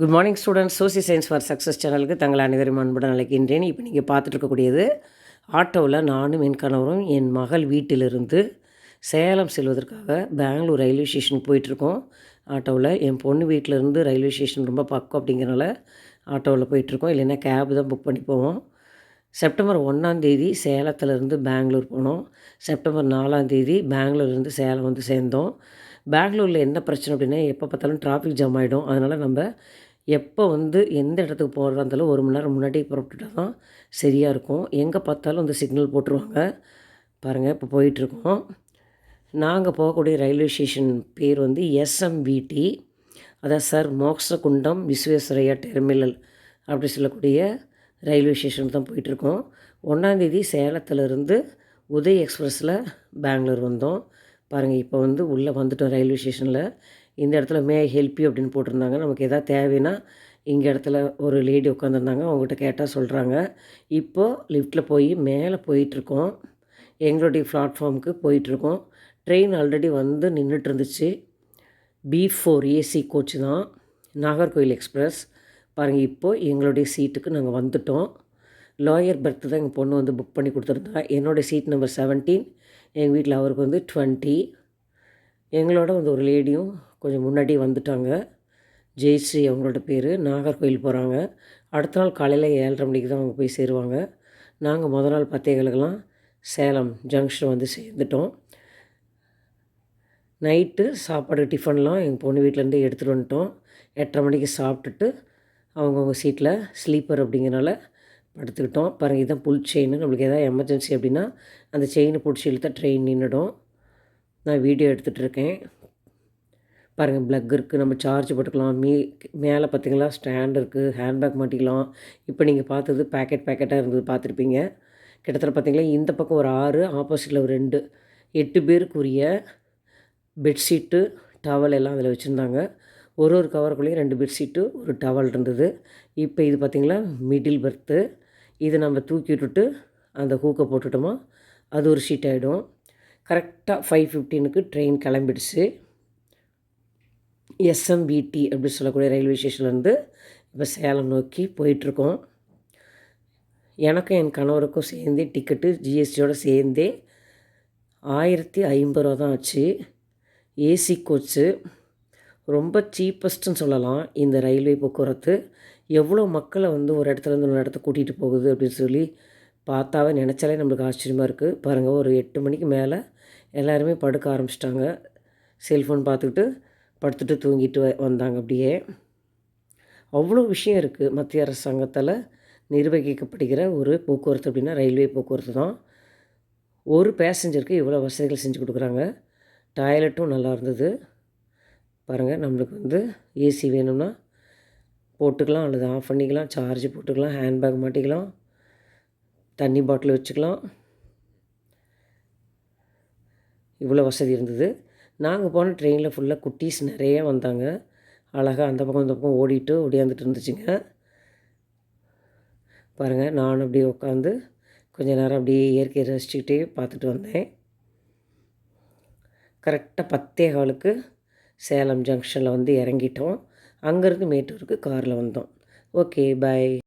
Good morning students social science for success சேனலுக்கு தங்கள் அனைவரும் அன்புடன் அழைக்கின்றேன். இப்போ நீங்கள் பார்த்துட்டு இருக்கக்கூடியது ஆட்டோவில் நானும் என் கணவரும் என் மகள் வீட்டிலிருந்து சேலம் செல்வதற்காக பெங்களூர் ரயில்வே ஸ்டேஷனுக்கு போயிட்டுருக்கோம். ஆட்டோவில் என் பொண்ணு வீட்டிலேருந்து ரயில்வே ஸ்டேஷன் ரொம்ப பக்கம் அப்படிங்கிறனால ஆட்டோவில் போயிட்டுருக்கோம். இல்லைன்னா கேப் தான் புக் பண்ணி போவோம். செப்டம்பர் ஒன்றாந்தேதி சேலத்துலேருந்து பெங்களூர் போனோம். செப்டம்பர் நாலாந்தேதி பெங்களூர்லேருந்து சேலம் வந்து சேர்ந்தோம். பெங்களூரில் என்ன பிரச்சனை அப்படின்னா எப்போ பார்த்தாலும் டிராஃபிக் ஜாம் ஆகிடும் அதனால் நம்ம எப்போ வந்து எந்த இடத்துக்கு போகிறதா இருந்தாலும் ஒரு மணி நேரம் முன்னாடி புறப்பட்டு தான் சரியாக இருக்கும். எங்கே பார்த்தாலும் வந்து சிக்னல் போட்டுருவாங்க. பாருங்கள் இப்போ போயிட்டுருக்கோம். நாங்கள் போகக்கூடிய ரயில்வே ஸ்டேஷன் பேர் வந்து எஸ்எம்விடி அதான் சார் மோக்ஷகுண்டம் விஸ்வேஸ்வரையா டெர்மினல் அப்படி சொல்லக்கூடிய ரயில்வே ஸ்டேஷன் தான் போயிட்டுருக்கோம். ஒன்றாந்தேதி சேலத்துலேருந்து உதய் எக்ஸ்பிரஸில் பெங்களூர் வந்தோம். பாருங்கள் இப்போ வந்து உள்ளே வந்துட்டோம் ரயில்வே ஸ்டேஷனில். இந்த இடத்துல மே ஹெல்ப் யூ அப்படின்னு போட்டிருந்தாங்க. நமக்கு எதாவது தேவைன்னா இங்கே இடத்துல ஒரு லேடி உட்காந்துருந்தாங்க அவங்ககிட்ட கேட்டால் சொல்கிறாங்க இப்போது லிஃப்ட்டில் போய் மேலே போயிட்டுருக்கோம். எங்களுடைய பிளாட்ஃபார்முக்கு போயிட்டுருக்கோம். ட்ரெயின் ஆல்ரெடி வந்து நின்றுட்டு இருந்துச்சு பி ஃபோர் ஏசி கோச் தான் நாகர்கோவில் எக்ஸ்பிரஸ். பாருங்கள் இப்போது எங்களுடைய சீட்டுக்கு நாங்கள் வந்துட்டோம். லோயர் பர்த்து தான் எங்கள் பொண்ணு வந்து புக் பண்ணி கொடுத்துருந்தா. என்னோடய சீட் நம்பர் செவன்டீன். எங்கள் வீட்டில் அவருக்கு வந்து டுவெண்ட்டி. எங்களோட வந்து ஒரு லேடியும் கொஞ்சம் முன்னாடி வந்துட்டாங்க. ஜெயஸ்ரீ அவங்களோட பேர். நாகர்கோயில் போகிறாங்க அடுத்த நாள் காலையில் ஏழரை மணிக்கு தான் அவங்க போய் சேருவாங்க. நாங்கள் முதல் நாள் பத்தேகளுக்கெல்லாம் சேலம் ஜங்ஷன் வந்து சேர்ந்துட்டோம். நைட்டு சாப்பாடு டிஃபன்லாம் எங்கள் பொண்ணு வீட்டிலேருந்து எடுத்துகிட்டு வந்துட்டோம். எட்டரை மணிக்கு சாப்பிட்டுட்டு அவங்கவுங்க சீட்டில் ஸ்லீப்பர் அப்படிங்கிறனால படுத்துக்கிட்டோம் பாருங்கள் இதுதான் புல் செயின் நம்மளுக்கு எதாவது எமர்ஜென்சி அப்படின்னா அந்த செயினை பிடிச்சி இழுத்தா ட்ரெயின் நின்றுடும் நான் வீடியோ எடுத்துகிட்டு இருக்கேன் பாருங்கள் ப்ளக் இருக்குது நம்ம சார்ஜ் போட்டுக்கலாம். மீ மேலே பார்த்திங்களா ஸ்டாண்ட் இருக்குது ஹேண்ட்பேக் மாட்டிக்கலாம். இப்போ நீங்கள் பார்த்தது பேக்கெட் பேக்கெட்டாக இருந்தது பார்த்துருப்பீங்க. கிட்டத்தட்ட பார்த்திங்களா இந்த பக்கம் ஒரு ஆறு ஆப்போசிட்டில் ஒரு ரெண்டு எட்டு பேருக்குரிய பெட்ஷீட்டு டவல் எல்லாம் அதில் வச்சுருந்தாங்க. ஒரு ஒரு கவருக்குள்ளேயும் ரெண்டு பெட்ஷீட்டு ஒரு டவல் இருந்தது. இப்போ இது பார்த்திங்களா மிடில் பர்த்து இதை நம்ம தூக்கி விட்டுட்டு அந்த ஹூக்கை போட்டுட்டோமா அது ஒரு ஷீட் ஆகிடும் கரெக்டாக ஃபைவ் ஃபிஃப்டீனுக்கு ட்ரெயின் கிளம்பிடுச்சு. எஸ்எம்பிடி அப்படின்னு சொல்லக்கூடிய ரயில்வே ஸ்டேஷன்லேருந்து இப்போ சேலம் நோக்கி போயிட்டுருக்கோம். எனக்கும் என் கணவருக்கும் சேர்ந்தே டிக்கெட்டு ஜிஎஸ்டியோடு சேர்ந்தே ஆயிரத்தி ஐம்பது ரூபா தான் ஆச்சு. ஏசி கோச்சு ரொம்ப சீப்பஸ்ட்டுன்னு சொல்லலாம் இந்த ரயில்வே போக்குவரத்து. எவ்வளோ மக்களை வந்து ஒரு இடத்துலேருந்து இன்னொரு இடத்த கூட்டிகிட்டு போகுது அப்படின்னு சொல்லி பார்த்தாவே நினச்சாலே நம்மளுக்கு ஆச்சரியமாக இருக்குது பாருங்கள் ஒரு எட்டு மணிக்கு மேலே எல்லாருமே படுக்க ஆரம்பிச்சிட்டாங்க. செல்ஃபோன் பார்த்துக்கிட்டு படுத்துட்டு தூங்கிட்டு வந்தாங்க அப்படியே. அவ்வளோ விஷயம் இருக்குது மத்திய அரசாங்கத்தால் நிர்வகிக்கப்படுகிற ஒரு போக்குவரத்து அப்படின்னா ரயில்வே போக்குவரத்து தான். ஒரு பேசஞ்சருக்கு இவ்வளோ வசதிகள் செஞ்சு கொடுக்குறாங்க. டாய்லெட்டும் நல்லா இருந்தது. பாருங்கள் நம்மளுக்கு வந்து ஏசி வேணும்னா போட்டுக்கலாம் அல்லது ஆஃப் பண்ணிக்கலாம் சார்ஜ் போட்டுக்கலாம் ஹேண்ட்பேக் மாட்டிக்கலாம் தண்ணி பாட்டில் வச்சுக்கலாம். இவ்வளோ வசதி இருந்தது. நாங்கள் போன ட்ரெயினில் ஃபுல்லாக குட்டீஸ் நிறைய வந்தாங்க. அழகாக அந்த பக்கம் இந்த பக்கம் ஓடிட்டு ஓடியாந்துட்டு இருந்துச்சுங்க. பாருங்கள் நான் அப்படியே உட்காந்து கொஞ்ச நேரம் அப்படியே இயற்கையை ரசிச்சுக்கிட்டே பார்த்துட்டு வந்தேன். கரெக்டாக பத்தே காலுக்கு சேலம் ஜங்ஷனில் வந்து இறங்கிட்டோம். அங்கேருந்து மேட்டூருக்கு காரில் வந்தோம். Okay bye